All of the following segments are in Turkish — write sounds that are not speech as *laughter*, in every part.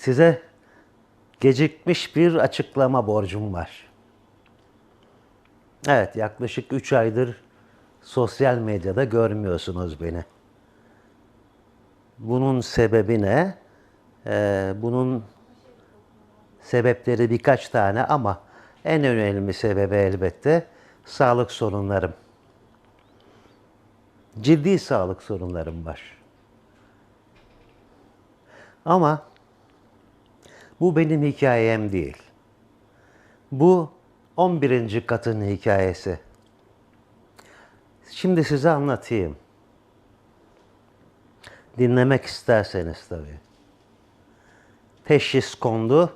Size gecikmiş bir açıklama borcum var. Evet, yaklaşık 3 aydır sosyal medyada görmüyorsunuz beni. Bunun sebebi ne? Ee, bunun sebepleri birkaç tane ama en önemli sebebi elbette sağlık sorunlarım. Ciddi sağlık sorunlarım var. Ama bu benim hikayem değil. Bu 11. katın hikayesi. Şimdi size anlatayım. Dinlemek isterseniz tabii. Teşhis kondu.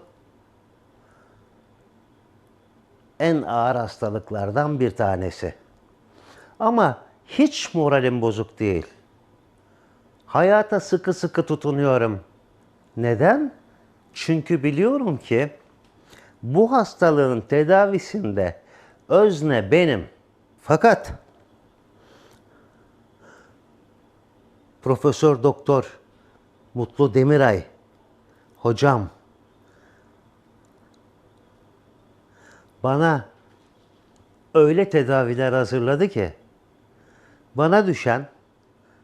En ağır hastalıklardan bir tanesi. Ama hiç moralim bozuk değil. Hayata sıkı sıkı tutunuyorum. Neden? Çünkü biliyorum ki bu hastalığın tedavisinde özne benim. Fakat Profesör Doktor Mutlu Demiray hocam bana öyle tedaviler hazırladı ki bana düşen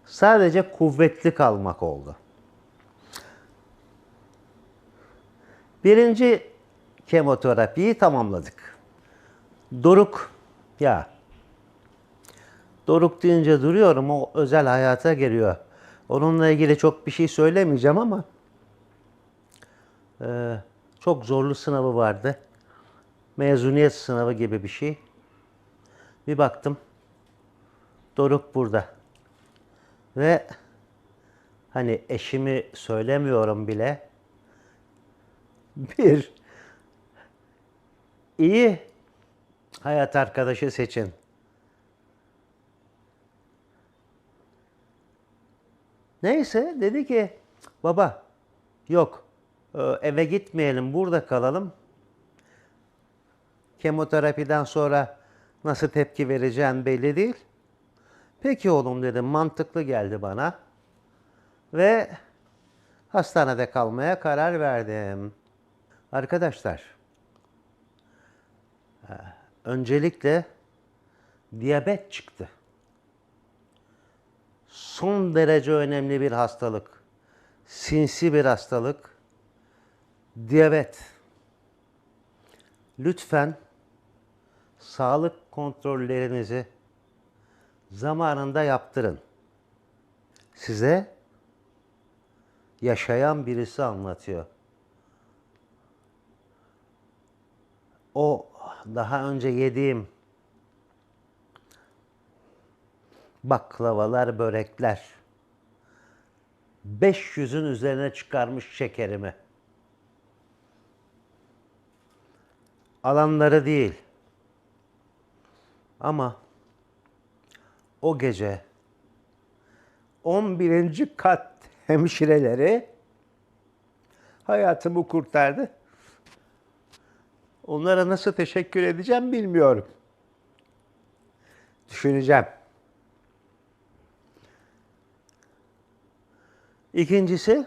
sadece kuvvetli kalmak oldu. Birinci kemoterapiyi tamamladık. Doruk ya Doruk deyince duruyorum o özel hayata giriyor. Onunla ilgili çok bir şey söylemeyeceğim ama e, çok zorlu sınavı vardı. Mezuniyet sınavı gibi bir şey. Bir baktım Doruk burada. Ve hani eşimi söylemiyorum bile. *laughs* Bir iyi hayat arkadaşı seçin. Neyse dedi ki baba yok e, eve gitmeyelim burada kalalım. Kemoterapiden sonra nasıl tepki vereceğin belli değil. Peki oğlum dedim mantıklı geldi bana. Ve hastanede kalmaya karar verdim. Arkadaşlar e, öncelikle diyabet çıktı son derece önemli bir hastalık. Sinsi bir hastalık. Diyabet. Lütfen sağlık kontrollerinizi zamanında yaptırın. Size yaşayan birisi anlatıyor. O daha önce yediğim baklavalar, börekler. 500'ün üzerine çıkarmış şekerimi. Alanları değil. Ama o gece 11. kat hemşireleri hayatımı kurtardı. Onlara nasıl teşekkür edeceğim bilmiyorum. Düşüneceğim. İkincisi,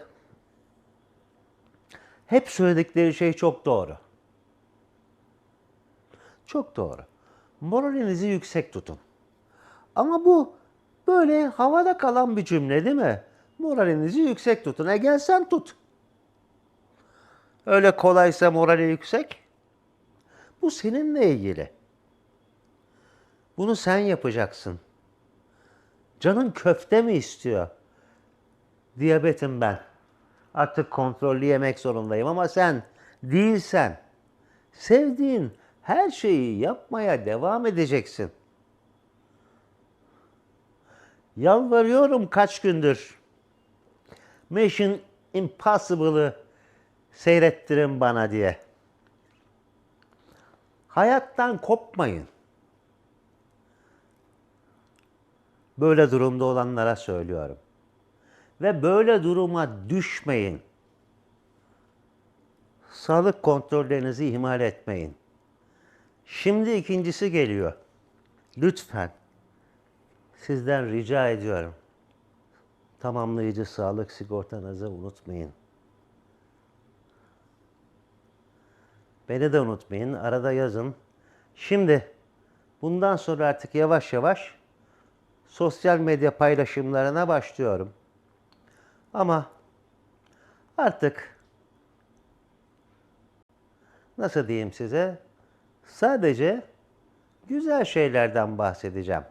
hep söyledikleri şey çok doğru. Çok doğru. Moralinizi yüksek tutun. Ama bu böyle havada kalan bir cümle değil mi? Moralinizi yüksek tutun. E gel sen tut. Öyle kolaysa morali yüksek. Bu seninle ilgili. Bunu sen yapacaksın. Canın köfte mi istiyor? diyabetim ben. Artık kontrollü yemek zorundayım ama sen değilsen sevdiğin her şeyi yapmaya devam edeceksin. Yalvarıyorum kaç gündür. Mission Impossible'ı seyrettirin bana diye. Hayattan kopmayın. Böyle durumda olanlara söylüyorum. Ve böyle duruma düşmeyin. Sağlık kontrollerinizi ihmal etmeyin. Şimdi ikincisi geliyor. Lütfen sizden rica ediyorum. Tamamlayıcı sağlık sigortanızı unutmayın. Beni de unutmayın. Arada yazın. Şimdi bundan sonra artık yavaş yavaş sosyal medya paylaşımlarına başlıyorum. Ama artık nasıl diyeyim size? Sadece güzel şeylerden bahsedeceğim.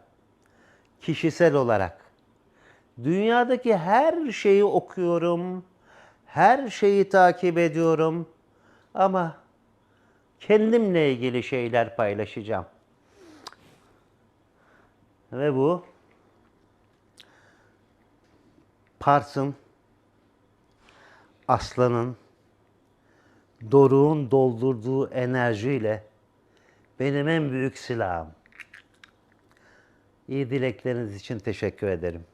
Kişisel olarak. Dünyadaki her şeyi okuyorum. Her şeyi takip ediyorum. Ama kendimle ilgili şeyler paylaşacağım. Ve bu Pars'ın, Aslan'ın, Doruk'un doldurduğu enerjiyle benim en büyük silahım. İyi dilekleriniz için teşekkür ederim.